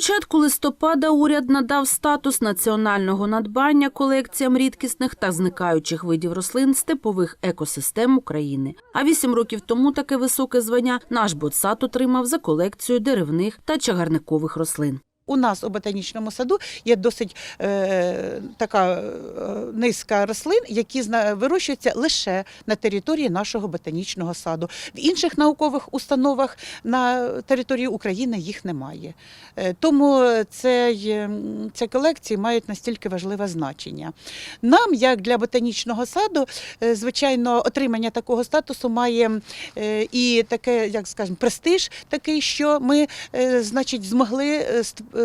початку листопада уряд надав статус національного надбання колекціям рідкісних та зникаючих видів рослин степових екосистем України. А вісім років тому таке високе звання наш ботсад отримав за колекцію деревних та чагарникових рослин. У нас у ботанічному саду є досить е, така е, низка рослин, які вирощуються лише на території нашого ботанічного саду. В інших наукових установах на території України їх немає. Е, тому цей, ці колекції мають настільки важливе значення. Нам, як для ботанічного саду, е, звичайно, отримання такого статусу має і таке, як скажемо, престиж такий, що ми, значить, змогли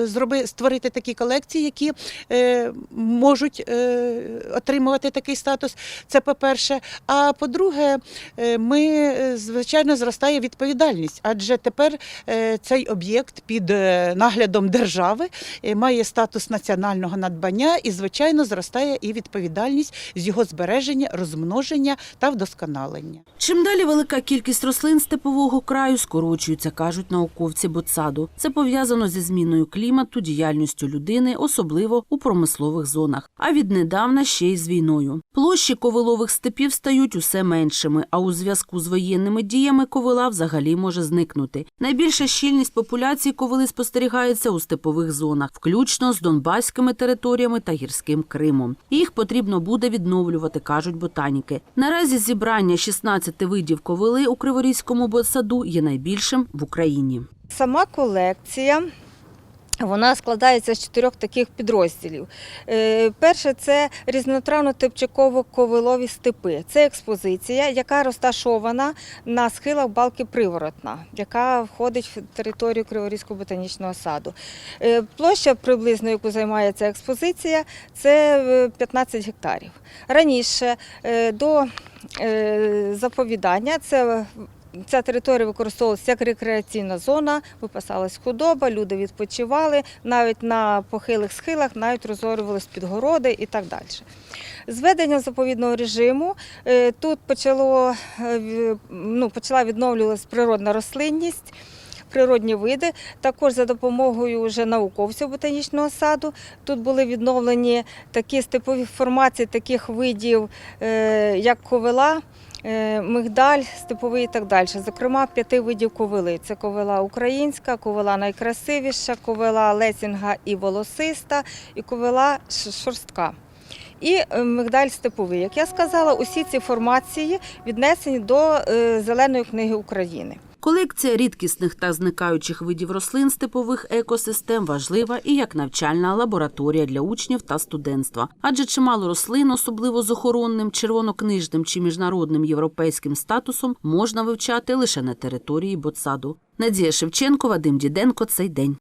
зроби, створити такі колекції, які е, можуть е, отримувати такий статус. Це по-перше. А по-друге, е, ми, е, звичайно, зростає відповідальність, адже тепер е, цей об'єкт під е, наглядом держави е, має статус національного надбання і, звичайно, зростає і відповідальність з його збереження, розмноження та вдосконалення. Чим далі велика кількість рослин степового краю скорочується, кажуть науковці ботсаду. Це пов'язано зі зміною клімату, діяльністю людини, особливо у промислових зонах. А віднедавна ще й з війною. Площі ковилових степів стають усе меншими, а у зв'язку з воєнними діями ковила взагалі може зникнути. Найбільша щільність популяції ковили спостерігається у степових зонах, включно з донбаськими територіями та гірським Кримом. Їх потрібно буде відновлювати, кажуть ботаніки. Наразі зібрання 16 видів ковили у Криворізькому ботсаду є найбільшим в Україні. Сама колекція. Вона складається з чотирьох таких підрозділів. Е, Перше це різнотравно-типчаково-ковилові степи. Це експозиція, яка розташована на схилах балки Приворотна, яка входить в територію Криворізького ботанічного саду. Е, Площа приблизно, яку займає ця експозиція, це е, 15 гектарів. Раніше е, до е, заповідання це Ця територія використовувалася як рекреаційна зона, випасалась худоба, люди відпочивали, навіть на похилих схилах навіть розорювались підгороди і так далі. З введенням заповідного режиму е, тут почало, е, ну, почала відновлюватися природна рослинність. Природні види, також за допомогою вже науковців ботанічного саду. Тут були відновлені такі степові формації таких видів, е, як ковила, мигдаль, степовий і так далі. Зокрема, п'яти видів ковили. Це ковила українська, ковила найкрасивіша, ковила лесінга і волосиста, і ковила шорстка. І е, мигдаль степовий. Як я сказала, усі ці формації віднесені до е, Зеленої книги України. Колекція рідкісних та зникаючих видів рослин степових екосистем важлива і як навчальна лабораторія для учнів та студентства. Адже чимало рослин, особливо з охоронним, червонокнижним чи міжнародним європейським статусом, можна вивчати лише на території ботсаду. Надія Шевченко, Вадим Діденко. Цей день.